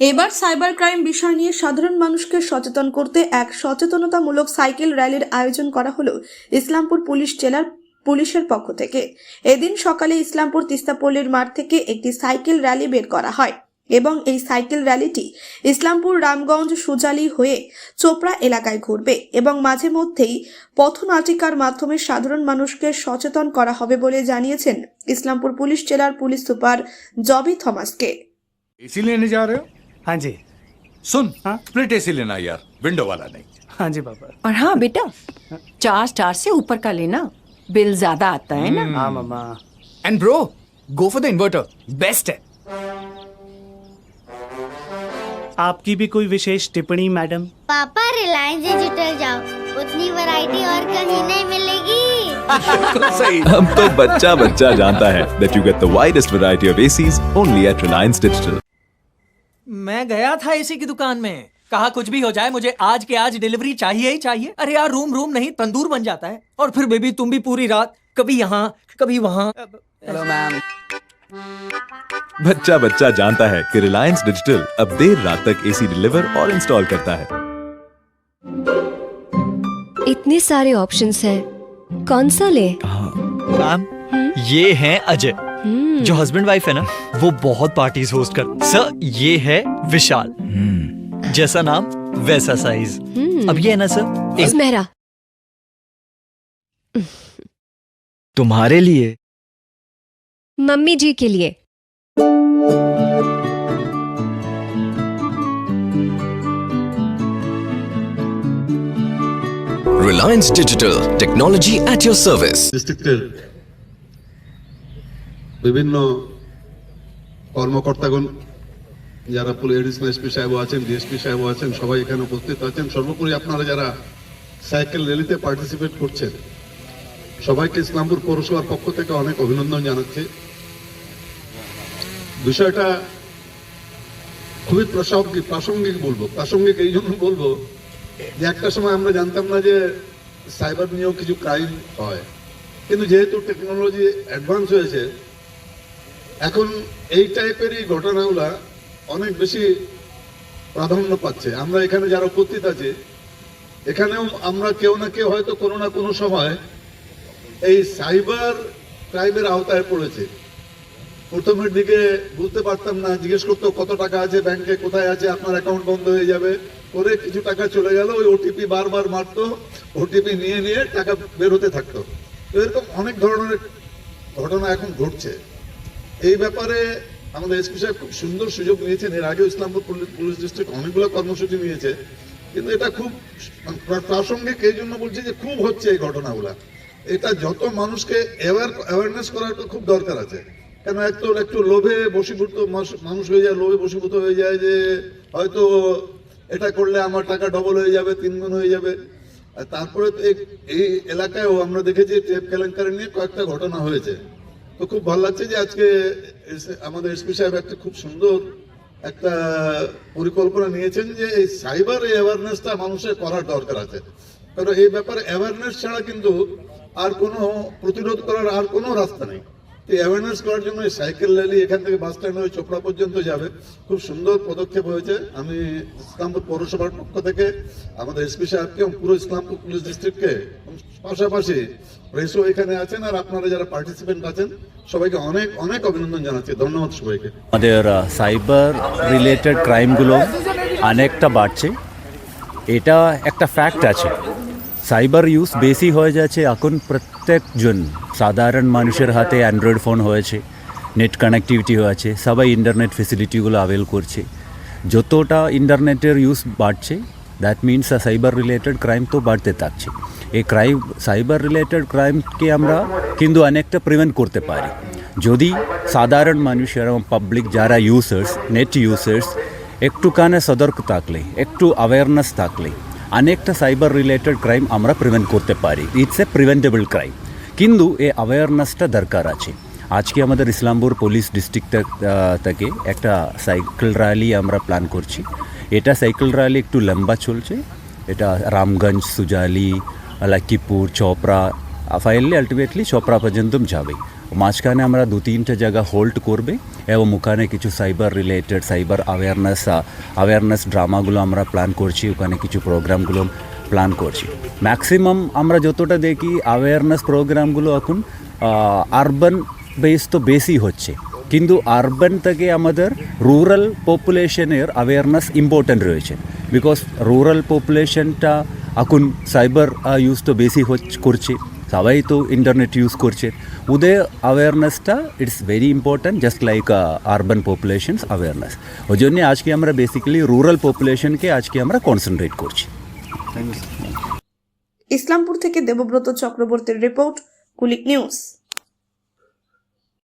এবার cyber crime বিষয় নিয়ে সাধারণ মানুষকে সচেতন করতে এক সচেতনতামূলক সাইকেল র্যালির আয়োজন করা হলো ইসলামপুর পুলিশ জেলার পুলিশের পক্ষ থেকে এদিন সকালে ইসলামপুর তিস্তাপল্লীর মাঠ থেকে একটি সাইকেল র্যালি বের করা হয় এবং এই সাইকেল র্যালিটি ইসলামপুর রামগঞ্জ সুজালি হয়ে চোপড়া এলাকায় ঘুরবে এবং মাঝে মধ্যেই পথনাটিকার মাধ্যমে সাধারণ মানুষকে সচেতন করা হবে বলে জানিয়েছেন ইসলামপুর পুলিশ জেলার পুলিশ সুপার জবি থমাসকে एसी लेने जा रहे हो हाँ जी। सुन। हाँ? स्प्लिट एसी लेना यार विंडो वाला नहीं। हाँ जी पापा। और हाँ बेटा चार स्टार से ऊपर का लेना बिल ज़्यादा आता है ना? हाँ mumma and bro go for the inverter best है। आपकी भी कोई विशेष टिप्पणी मैडम? पापा रिलायंस डिजिटल जाओ। उतनी वैरायटी और कहीं नहीं मिलेगी। अब तो बच्चा बच्चा जानता है that you get the widest variety of ACs only at Reliance Digital. मैं गया था एसी की दुकान में। कहा कुछ भी हो जाए मुझे आज के आज डिलीवरी चाहिए ही चाहिए। अरे यार रूम रूम नहीं तंदूर बन जाता है। और फिर बेबी तुम भी पूरी रात कभी यहाँ कभी वहाँ। हेलो मैम बच्चा बच्चा जानता है कि रिलायंस डिजिटल अब देर रात तक AC डिलीवर और इंस्टॉल करता है। इतने सारे ऑप्शंस हैं। कौन सा ले? मैम ये हैं अजय। जो हस्बैंड वाइफ है ना वो बहुत पार्टीज़ होस्ट कर सर ये है विशाल। जैसा नाम वैसा साइज़ अब ये है ना सर एक मेहरा। तुम्हारे लिए। मम्मी जी के लिए। Reliance Digital, technology at your service. বিভিন্ন কর্মকর্তাগণ, যারা এডিশনাল এসপি সাহেব আছেন, ডিএসপি সাহেব আছেন, সবাই এখানে উপস্থিত আছেন। সর্বোপরি আপনারা যারা সাইকেল র্যালিতে পার্টিসিপেট করছেন, সবাইকে ইসলামপুর পৌরসভার পক্ষ থেকে অনেক অভিনন্দন জানাচ্ছি। বিষয়টা খুবই প্রাসঙ্গিক প্রাসঙ্গিক বলব, প্রাসঙ্গিক এই জন্য বলব যে একটা সময় আমরা জানতাম না যে সাইবার নিয়েও কিছু ক্রাইম হয়। কিন্তু যেহেতু টেকনোলজি অ্যাডভান্স হয়েছে এখন এই টাইপেরই ঘটনাগুলা অনেক বেশি প্রাধান্য পাচ্ছে। আমরা এখানে যারা উপস্থিত আছি, এখানেও আমরা কেউ না কেউ হয়তো কোনো না কোনো সময় এই সাইবার ক্রাইমের আওতায় পড়েছে। প্রথমের দিকে বুঝতে পারতাম না, জিজ্ঞেস করতো, কত টাকা আছে ব্যাংকে? কোথায় আছে? আপনার অ্যাকাউন্ট বন্ধ হয়ে যাবে। করে কিছু টাকা চলে গেল, ওই ওটিপি বারবার মারতো ওটিপি নিয়ে নিয়ে টাকা বের হতে থাকতো। এরকম অনেক ধরনের ঘটনা এখন ঘটছে। এই ব্যাপারে আমাদের এসপি সাহেব খুব সুন্দর সুযোগ নিয়েছেন। এর আগেও ইসলামপুর পুলিশ- ডিস্ট্রিক্ট অনেকগুলো কর্মসূচি নিয়েছে। কিন্তু এটা খুব প্রাসঙ্গিক এই জন্য বলছি যে খুব হচ্ছে এই ঘটনাগুলা। এটা যত মানুষকে অ্যাওয়ারনেস করার খুব দরকার আছে। কেন একটু একটু লোভে বশীভূত মানুষ- হয়ে যায়, লোভে বশীভূত হয়ে যায় যে হয়তো এটা করলে আমার টাকা ডবল হয়ে যাবে তিন গুণ হয়ে যাবে। তারপরে তো এই এলাকায়ও আমরা দেখেছি টেপ কেলেঙ্কারি নিয়ে কয়েকটা ঘটনা হয়েছে। তো খুব ভালো লাগছে যে আজকে আমাদের এসপি সাহেব একটা খুব সুন্দর একটা পরিকল্পনা নিয়েছেন যে এই সাইবার অ্যাওয়ারনেসটা মানুষের করার দরকার আছে। কারণ এই ব্যাপারে অ্যাওয়ারনেস ছাড়া কিন্তু আর কোনো প্রতিরোধ করার আর কোনো রাস্তা নেই। অ্যাওয়ারনেস করার জন্য সাইকেল র্যালি এখান থেকে বাস স্ট্যান্ড হয়ে চোপড়া পর্যন্ত যাবে। খুব সুন্দর পদক্ষেপ হয়েছে। আমি ইসলামপুর পৌরসভার পক্ষ থেকে আমাদের এসপি সাহেবকে এবং পুরো ইসলামপুর পুলিশ ডিস্ট্রিক্টকে পাশাপাশি প্রেসও এখানে আছেন আর আপনারা যারা পার্টিসিপেন্ট আছেন, সবাইকে অনেক অনেক অভিনন্দন জানাচ্ছি। ধন্যবাদ সবাইকে। আমাদের সাইবার রিলেটেড ক্রাইমগুলো অনেকটা বাড়ছে। এটা একটা ফ্যাক্ট আছে। সাইবার ইউজ বেশি হয়ে যাচ্ছে এখন প্রত্যেকজন। সাধারণ মানুষের হাতে অ্যান্ড্রয়েড ফোন হয়েছে, নেট কানেক্টিভিটি হয়েছে, সবাই ইন্টারনেট ফেসিলিটিগুলো অ্যাভেল করছে। যতটা ইন্টারনেটের ইউজ বাড়ছে that means cyber related crime তো বাড়তে থাকছে। এই ক্রাইম সাইবার রিলেটেড ক্রাইমকে আমরা কিন্তু অনেকটা প্রিভেন্ট করতে পারি। যদি সাধারণ মানুষ এবং পাবলিক যারা ইউজার্স নেট ইউজার্স একটুখানে সতর্ক থাকলে, একটু অ্যাওয়ারনেস থাকলে অনেকটা সাইবার রিলেটেড ক্রাইম আমরা প্রিভেন্ট করতে পারি। ইটস এ প্রিভেন্টেবল ক্রাইম কিন্তু এ অ্যাওয়ারনেসটা দরকার আছে। আজকে আমাদের ইসলামপুর পুলিশ ডিস্ট্রিক্ট থেকে একটা সাইকেল র্যালি আমরা প্ল্যান করছি। এটা সাইকেল র্যালি একটু লম্বা চলছে। এটা রামগঞ্জ, সুজালি লাকিপুর চোপড়া ফাইনালি আলটিমেটলি চোপড়া পর্যন্ত যাবে। মাঝখানে আমরা দু তিনটে জায়গা হোল্ড করবে এবং ওখানে কিছু cyber related cyber awareness awareness ড্রামাগুলো আমরা প্ল্যান করছি, ওখানে কিছু প্রোগ্রামগুলো প্ল্যান করছি। ম্যাক্সিমাম আমরা যতটা দেখি অ্যাওয়ারনেস প্রোগ্রামগুলো এখন আরবান বেস তো বেশি হচ্ছে। কিন্তু আরবান থেকে আমাদের রুরাল পপুলেশনের অ্যাওয়ারনেস ইম্পর্ট্যান্ট রয়েছে। বিকজ রুরাল পপুলেশনটা এখন সাইবার ইউজ তো বেশি হচ্ছে, করছে। সবাই তো ইন্টারনেট ইউজ করছে। ওদের অ্যাওয়ারনেসটা it's very important just like urban populations awareness ওই জন্যে আজকে আমরা বেসিক্যালি রুরাল পপুলেশনকে আজকে আমরা কনসেন্ট্রেট করছি। ইসলামপুর থেকে দেবব্রত চক্রবর্তীর রিপোর্ট কুলিক নিউজ